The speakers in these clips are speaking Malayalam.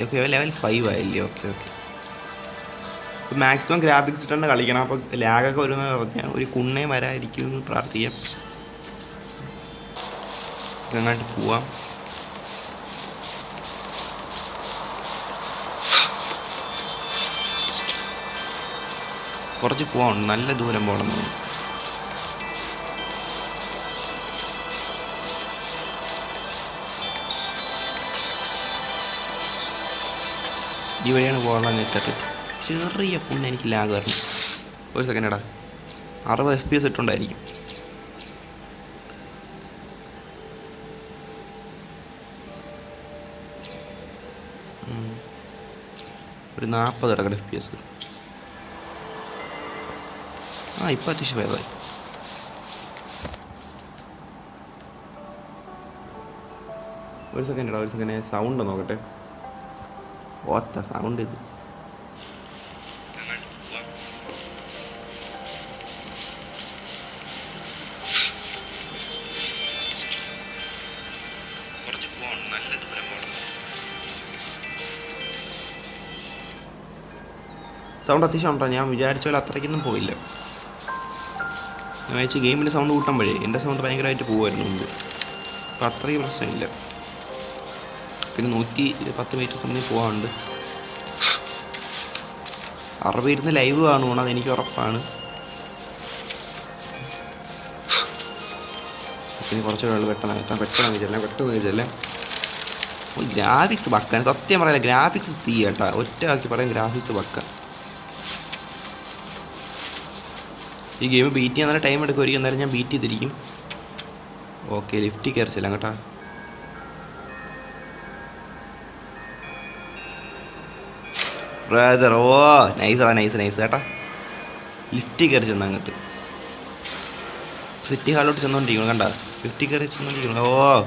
ഓക്കെ ലെവൽ ഫൈവ് ആയില്ലേ? ഓക്കെ ഓക്കെ ഇപ്പോൾ മാക്സിമം ഗ്രാഫിക്സ് ഇട്ടാണ് കളിക്കണം. അപ്പോൾ ലാഗൊക്കെ വരുന്ന പറഞ്ഞാൽ ഒരു കുണ്ണേ വരാതിരിക്കും എന്ന് പ്രാർത്ഥിക്കാം. അങ്ങോട്ട് പോവാം. കുറച്ച് പോകാനുണ്ട് നല്ല ദൂരം പോകണം തോന്നുന്നു. ഈ വഴിയാണ് പോകാനുള്ള നെറ്റിട്ട് ചെറിയ പുണ്ണ് എനിക്ക് ലാഗ് വരണം. ഒരു സെക്കൻഡ് എടാ. അറുപത് എഫ് പി എസ് ഇട്ടുണ്ടായിരിക്കും. ഒരു നാൽപ്പത് കിടക്കട്ടെ എഫ് പി എസ് ആ ഇപ്പം അത്യാവശ്യം ഭേദമായി ഒരു സെക്കൻഡ് ഇടാ ഒരു സെക്കൻഡ് സൗണ്ട് നോക്കട്ടെ. ഓത്ത സൗണ്ട് ഇത്. സൗണ്ട് അത്യാവശ്യം ഉണ്ടോ? ഞാൻ വിചാരിച്ച പോലെ അത്രയ്ക്കൊന്നും പോയില്ല. ഞാൻ വെച്ച് ഗെയിമിന്റെ സൗണ്ട് കൂട്ടാൻ വഴി എന്റെ സൗണ്ട് ഭയങ്കരമായിട്ട് പോകുമായിരുന്നു മുമ്പ്. അപ്പം അത്രയും പ്രശ്നമില്ല. പിന്നെ നൂറ്റി പത്ത് മീറ്റർ സമയം പോകാനുണ്ട് അറുപത് ഇരുന്ന് ലൈവ് കാണുവാണ് അതെനിക്ക് ഉറപ്പാണ്. പിന്നെ കുറച്ച് വെള്ളം പെട്ടെന്ന് എത്താൻ പെട്ടെന്ന് വെച്ചല്ലേ പെട്ടെന്ന് വെച്ചല്ലേ ഗ്രാഫിക്സ് ബക്കാണ് സത്യം പറയില്ല ഗ്രാഫിക്സ് തീ കേട്ടാ ഒറ്റ ആക്കി പറയാം ഗ്രാഫിക്സ് ബക്ക ഈ ഗെയിം ബീറ്റ് ചെയ്യാൻ നല്ല ടൈം എടുക്കുമായിരിക്കും എന്നാലും ഞാൻ ബീറ്റ് ചെയ്തിരിക്കും. ഓക്കെ ലിഫ്റ്റ് കയറിച്ചില്ല കേട്ടാ. ബ്രദർ ഓ നൈസാ നൈസ് നൈസ് കേട്ടാ. ലിഫ്റ്റിൽ കയറി ചെന്ന് അങ്ങോട്ട്. സിറ്റി ഹാളിലോട്ട് ചെന്നോണ്ടിരിക്കണം കണ്ട? ലിഫ്റ്റിൽ കയറി ചെന്നോണ്ടിരിക്കണം ഓ.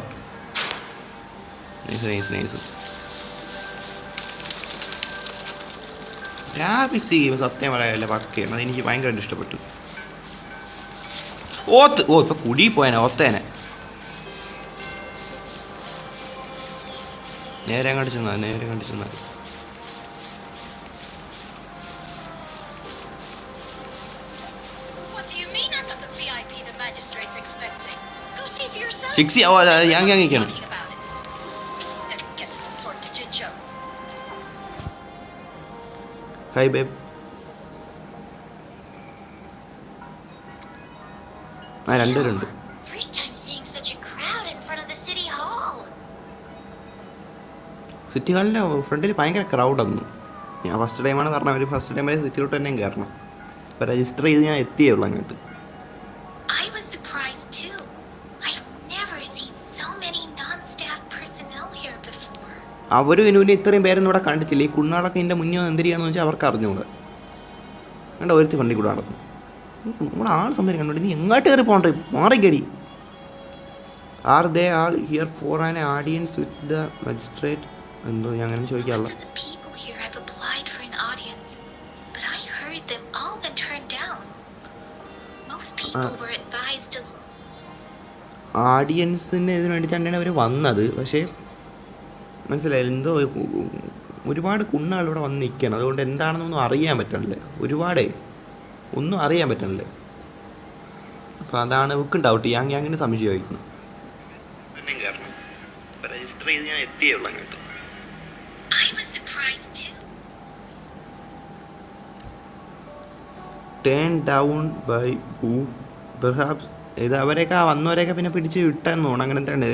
നൈസ് നൈസ് നൈസ് ഗ്രാഫിക്സ് ഈ സത്യം പറയാനല്ല പക്കയാണ് അത് എനിക്ക് ഭയങ്കരമായിട്ട് ഇഷ്ടപ്പെട്ടു. ഓത്ത് ഓ ഇപ്പൊ കുടി പോയനെ ഓത്തേനെ. നേരെ അങ്ങോട്ട് ചെന്നാ നേരെ അങ്ങോട്ട് ചെന്നാ. ചിക്സി ഞാൻ ഞാൻ നിൽക്കണം. ഹായ് ബേബ് ആ രണ്ടുപേരുണ്ട്. First time seeing such a crowd in front of the city hall. City ഹാളിന്റെ ഫ്രണ്ടിൽ ഭയങ്കര ക്രൗഡൊന്നും ഞാൻ ഫസ്റ്റ് ടൈമാണ് പറഞ്ഞത് ഒരു ഫസ്റ്റ് ടൈം സിറ്റിയിലോട്ട് തന്നെയും കയറണം. അപ്പോൾ രജിസ്റ്റർ ചെയ്ത് ഞാൻ എത്തിയേ ഉള്ളൂ അങ്ങോട്ട്. അവരും ഇനുവിന്റെ ഇത്രയും പേരൊന്നും ഇവിടെ കണ്ടിട്ടില്ല. ഈ കുണ്ണാളൊക്കെ എന്റെ മുന്നേ എന്തിരിയാണെന്ന് വെച്ചാൽ അവർക്ക് അറിഞ്ഞുകൂടെ കണ്ട ഒരുത്തി വണ്ടി കൂടെ നടന്നു. നമ്മുടെ ആൾ സംഭവം കണ്ടു? നീ എങ്ങോട്ട് കയറി പോകണ്ടേ? മാറിക്കടി. Are they all here for an audience with the magistrate എന്തോ ഞാൻ അങ്ങനെ to ആഡിയൻസിന് ഇതിന് വേണ്ടി തന്നെയാണ് അവർ വന്നത്. പക്ഷേ മനസ്സിലായില്ല എന്തോ ഒരുപാട് കുണ്ണുകൾ ഇവിടെ വന്ന് നിൽക്കണം അതുകൊണ്ട് എന്താണെന്നൊന്നും അറിയാൻ പറ്റണില്ല. ഒരുപാടേ. ഒന്നും അറിയാൻ പറ്റണില്ല. അപ്പോൾ അതാണ് ബുക്കും ഡൗട്ട് ഞാൻ ഞാൻ സംശയമായിരുന്നു രജിസ്റ്റർ ചെയ്ത് ഞാൻ എത്തിയേ ഉള്ളൂ അങ്ങോട്ട്. Turn down by who perhaps ഇത് അവരെയൊക്കെ ആ വന്നവരെയൊക്കെ പിന്നെ പിടിച്ച് വിട്ടെന്ന് തോന്നുന്നു. അങ്ങനെ എന്താണ്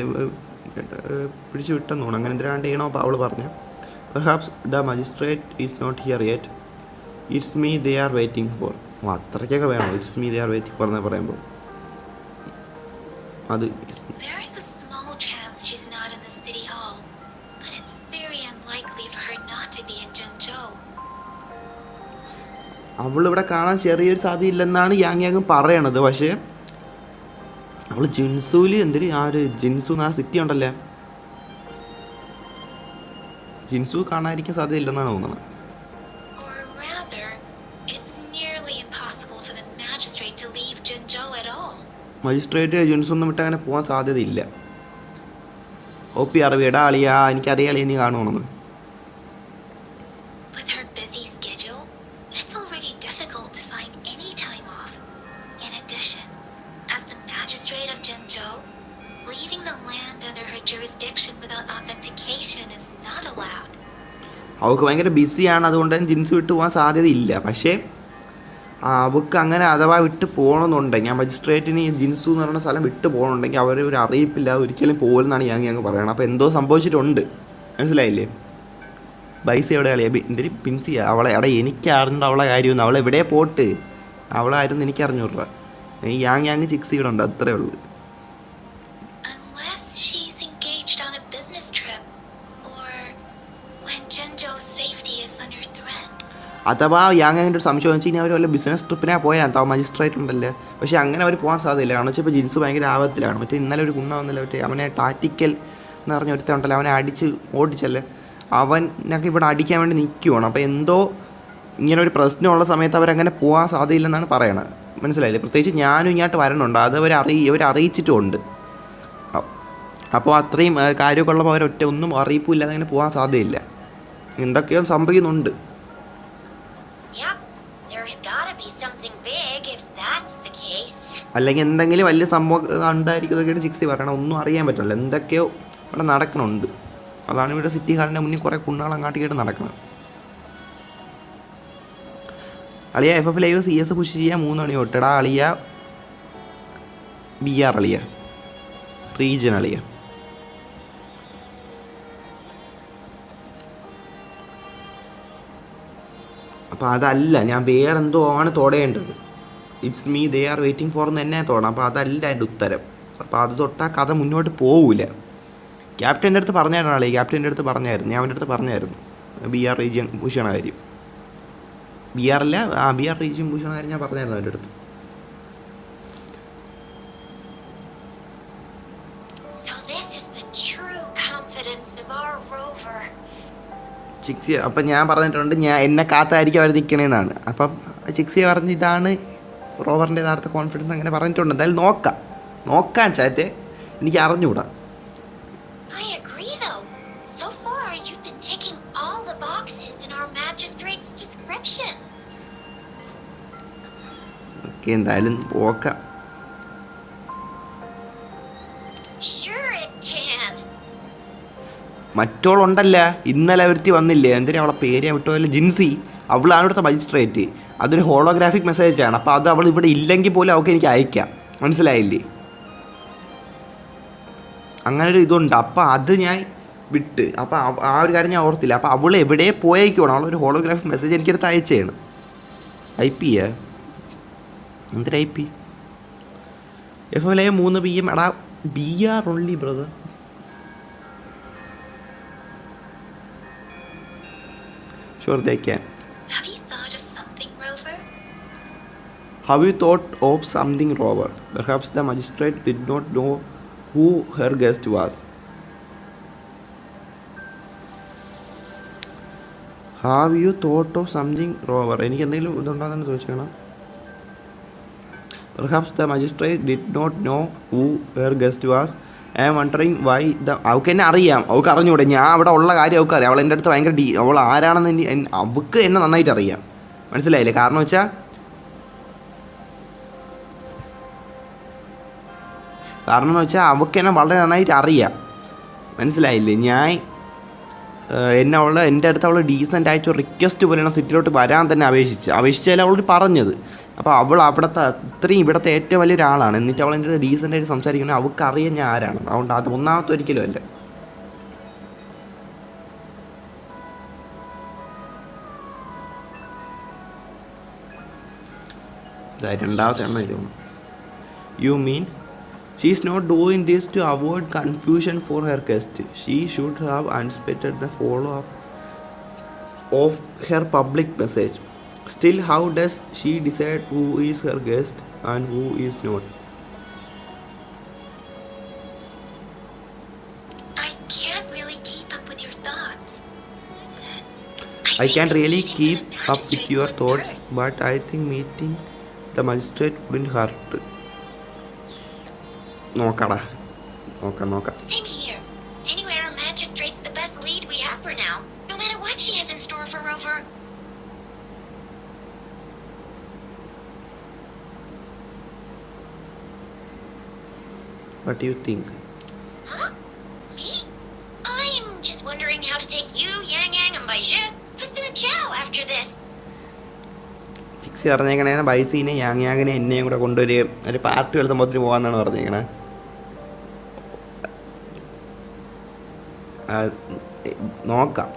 പിടിച്ച് വിട്ടെന്ന് തോന്നുന്നു. അങ്ങനെ എന്തിനാണ്ട് ചെയ്യണോ അപ്പോൾ അവൾ പറഞ്ഞു. Perhaps the magistrate is not here yet it's me they are waiting for അത്രയ്ക്കൊക്കെ വേണോ? It's me they are waiting for എന്ന് പറയുമ്പോൾ അത് There is chance she's not in the city hall, but it's very unlikely for her not to be in Jinzhou. അവളിവിടെ കാണാൻ ചെറിയൊരു സാധ്യത ഇല്ലെന്നാണ് യാങ് യാങ് പറയണത്. പക്ഷേ അവൾ ജിൻസുവിൽ എന്തിന് ആ ഒരു ജിൻസു എന്ന സിറ്റി ഉണ്ടല്ലേ? ജിൻസു കാണാതിരിക്കാൻ സാധ്യതയില്ലെന്നാണ് തോന്നുന്നത്. മജിസ്ട്രേറ്റ് ജിൻസു ഒന്നും വിട്ട് അങ്ങനെ പോകാൻ സാധ്യതയില്ല. ഒ പി അറിവ് എടാ അളിയാ എനിക്കറിയാളിയ നീ കാണുവാണെന്ന്. അവൾക്ക് ഭയങ്കര ബിസിയാണ് അതുകൊണ്ട് തന്നെ ജിൻസ് വിട്ട് പോകാൻ സാധ്യതയില്ല. പക്ഷേ അവൾക്ക് അങ്ങനെ അഥവാ വിട്ട് പോകണമെന്നുണ്ടെങ്കിൽ ആ മജിസ്ട്രേറ്റിന് ജിൻസു എന്ന് പറയുന്ന സ്ഥലം വിട്ട് പോകണമെന്നുണ്ടെങ്കിൽ അവർ ഒരു അറിയിപ്പില്ല ഒരിക്കലും പോകുമെന്നാണ് ഞാൻ ഞങ്ങൾ പറയണം അപ്പോൾ എന്തോ സംഭവിച്ചിട്ടുണ്ട്. മനസ്സിലായില്ലേ? പൈസ എവിടെ കളിയാ? എന്തിരി പിൻസി അവളെ എടാ എനിക്ക് അറിഞ്ഞിട്ട് അവളെ കാര്യമൊന്നും അവളെ എവിടെ പോട്ട്? അവളായിരുന്നു എനിക്ക് അറിഞ്ഞൂടാ. ഈ യാങ് യാങ് ചിക്സ് ഇവിടെ ഉണ്ട് അത്രേ ഉള്ളൂ. അഥവാ യാങ് യാങ്ങിന്റെ ഒരു സംശയം വെച്ച് കഴിഞ്ഞാൽ അവർ വല്ല ബിസിനസ് ട്രിപ്പിനാ പോയാൽ അഥവാ മജിസ്ട്രേറ്റ് ഉണ്ടല്ലേ? പക്ഷേ അങ്ങനെ അവർ പോകാൻ സാധ്യതയില്ല. കാരണം വെച്ചാൽ ഇപ്പോൾ ജിൻസ് ഭയങ്കര ആപത്തിലാണ്. മറ്റേ ഇന്നലെ ഒരു കുണ്ണ വന്നില്ല മറ്റേ അവനെ ടാറ്റിക്കൽ എന്ന് പറഞ്ഞ ഒരുത്തൻ ഉണ്ടല്ലോ അവനെ അടിച്ച് ഓടിച്ചല്ലേ? അവനൊക്കെ ഇവിടെ അടിക്കാൻ വേണ്ടി നിൽക്കുവാണ് അപ്പോൾ എന്തോ ഇങ്ങനെ ഒരു പ്രശ്നമുള്ള സമയത്ത് അവരങ്ങനെ പോകാൻ സാധ്യതയില്ലെന്നാണ് പറയണത്. മനസ്സിലായില്ലേ? പ്രത്യേകിച്ച് ഞാനും ഇങ്ങോട്ട് വരണുണ്ട്. അത് അവർ അറിയി ഇവർ അറിയിച്ചിട്ടുമുണ്ട്. അപ്പോൾ അത്രയും കാര്യമൊക്കെ ഉള്ളപ്പോൾ അവരൊറ്റ ഒന്നും അറിയിപ്പില്ലാതെ അങ്ങനെ പോകാൻ സാധ്യതയില്ല. എന്തൊക്കെയോ സംഭവിക്കുന്നുണ്ട്. അല്ലെങ്കിൽ എന്തെങ്കിലും വലിയ സംഭവം ഉണ്ടായിരിക്കുന്നതൊക്കെയാണ് ചിക്സി പറയണം. ഒന്നും അറിയാൻ പറ്റില്ല. എന്തൊക്കെയോ ഇവിടെ നടക്കണുണ്ട്. അതാണ് ഇവിടെ സിറ്റി ഹാളിന്റെ മുന്നിൽ കുറേ കുണ്ണാൾ അങ്ങാട്ടിക്കായിട്ട് നടക്കണം അളിയ F F live C S push ചെയ്യാൻ മൂന്ന് മണി തൊട്ടടാ അളിയ. ബി ആർ അളിയ. റീജിയൻ അളിയ. അപ്പോൾ അതല്ല ഞാൻ വേറെന്തോ ആണ് തൊടേണ്ടത്. It's me they are waiting for എന്ന് തന്നെ തോന്നാം. അപ്പോൾ അതല്ല എന്റെ ഉത്തരം. അപ്പോൾ അത് തൊട്ടാൽ കഥ മുന്നോട്ട് പോവില്ല ക്യാപ്റ്റന്റെ അടുത്ത് പറഞ്ഞായിരുന്നു ആളെ. ക്യാപ്റ്റന്റെ അടുത്ത് പറഞ്ഞായിരുന്നു. ഞാൻ അവന്റെ അടുത്ത് പറഞ്ഞായിരുന്നു. ബി ആർ റീജിയൻ ഭൂഷണ കാര്യം. ബി ആർ അല്ല ആ ബി ആർ റീജിയൻ ഭൂഷണ കാര്യം ഞാൻ പറഞ്ഞായിരുന്നു അവന്റെ അടുത്ത്. ചിക്സി അപ്പം ഞാൻ പറഞ്ഞിട്ടുണ്ട് ഞാൻ എന്നെ കാത്തായിരിക്കും അവർ നിൽക്കണേന്നാണ് അപ്പം ചിക്സി പറഞ്ഞ് ഇതാണ് റോവറിന്റെ യഥാർത്ഥ കോൺഫിഡൻസ് അങ്ങനെ പറഞ്ഞിട്ടുണ്ട്. എന്തായാലും നോക്കാം. നോക്കാൻ ചാറ്റ്. എനിക്ക് അറിഞ്ഞുകൂടാ. ഓക്കെ എന്തായാലും പോക്കാം. മറ്റോളുണ്ടല്ല? ഇന്നലെ ഒരുത്തി വന്നില്ലേ? എന്തിനാ അവളെ പേര് വിട്ടോ അല്ലെ ജിൻസി. അവളാണ് ഇവിടുത്തെ മജിസ്ട്രേറ്റ് അതൊരു ഹോളോഗ്രാഫിക് മെസ്സേജാണ് അപ്പോൾ അത് അവൾ ഇവിടെ ഇല്ലെങ്കിൽ പോലും അവൾക്ക് എനിക്ക് അയക്കാം. മനസ്സിലായില്ലേ? അങ്ങനെ ഒരു ഇതുണ്ട്. അപ്പോൾ അത് ഞാൻ വിട്ട്. അപ്പോൾ ആ ഒരു കാര്യം ഞാൻ ഓർത്തില്ല. അപ്പോൾ അവൾ എവിടെ പോയേക്കുവാണ്? അവളൊരു ഹോളോഗ്രാഫിക് മെസ്സേജ് എനിക്കെടുത്ത് അയച്ചതാണ്. ഐ പി എന്തൊരു I P F L A മൂന്ന് ബി എം എടാ B R only brother sure they can Have you thought of something, Robert? Perhaps the magistrate did not know who her guest was. Have you thought of something rover എനിക്ക് എന്തെങ്കിലും ഇതുണ്ടാകുന്ന ചോദിക്കണം perhaps the magistrate did not know who her guest was I am wondering why the അവൾക്ക് എന്നെ അറിയാം. അവൾക്ക് അറിഞ്ഞൂടെ. ഞാൻ അവിടെ ഉള്ള കാര്യം അവൾക്ക് അറിയാം. അവൾ എന്റെ അടുത്ത് ഭയങ്കര ഡീ അവൾ ആരാണെന്ന് അവൾക്ക് എന്നെ നന്നായിട്ട് അറിയാം. മനസ്സിലായില്ലേ? കാരണം വെച്ചാൽ കാരണം എന്ന് വെച്ചാൽ അവൾക്ക് എന്നെ വളരെ നന്നായിട്ട് അറിയാം. മനസ്സിലായില്ലേ? ഞാൻ എന്നെ അവൾ എന്റെ അടുത്ത് അവൾ ഡീസന്റ് ആയിട്ട് റിക്വസ്റ്റ് പോലെയാണ് സിറ്റിയിലോട്ട് വരാൻ തന്നെ അപേക്ഷിച്ച്. അപേക്ഷിച്ചാലും അവൾ പറഞ്ഞത്. അപ്പോൾ അവൾ അവിടുത്തെ ഇത്രയും ഇവിടുത്തെ ഏറ്റവും വലിയ ഒരാളാണ്. എന്നിട്ട് അവൾ എന്റെ അടുത്ത് ഡീസന്റ് ആയിട്ട് അവൾക്ക് അറിയാൻ ഞാൻ ആരാണ്? അതുകൊണ്ട് അത് ഒന്നാമത്തെ ഒരിക്കലും അല്ല. രണ്ടാമത്തെ എണ്ണം you mean She is not doing this to avoid confusion for her guest. She should have anticipated the follow up of her public message. Still, how does she decide who is her guest and who is not? I can't really keep up with your thoughts. I can't really keep up with your thoughts, but I think meeting the magistrate wouldn't hurt. നോക്കടാ നോക്കാം നോക്കാം Same here. Anywhere a magistrate's the best lead we have for now, no matter what she has in store for Rover. What do you think? Huh? Me? how to take you, Yang Yang, and Baiju for Sir Chow after this. ചിക്സി പറഞ്ഞേക്കണേ ബൈസീനെ യാങ് യാങ്ങിനെ എന്നെയും കൂടെ കൊണ്ടൊരു ഒരു പാർട്ടി പോലത്തെ മൊത്തത്തിൽ പോകാന്നാണ് പറഞ്ഞേക്കണേ നോക്കാം.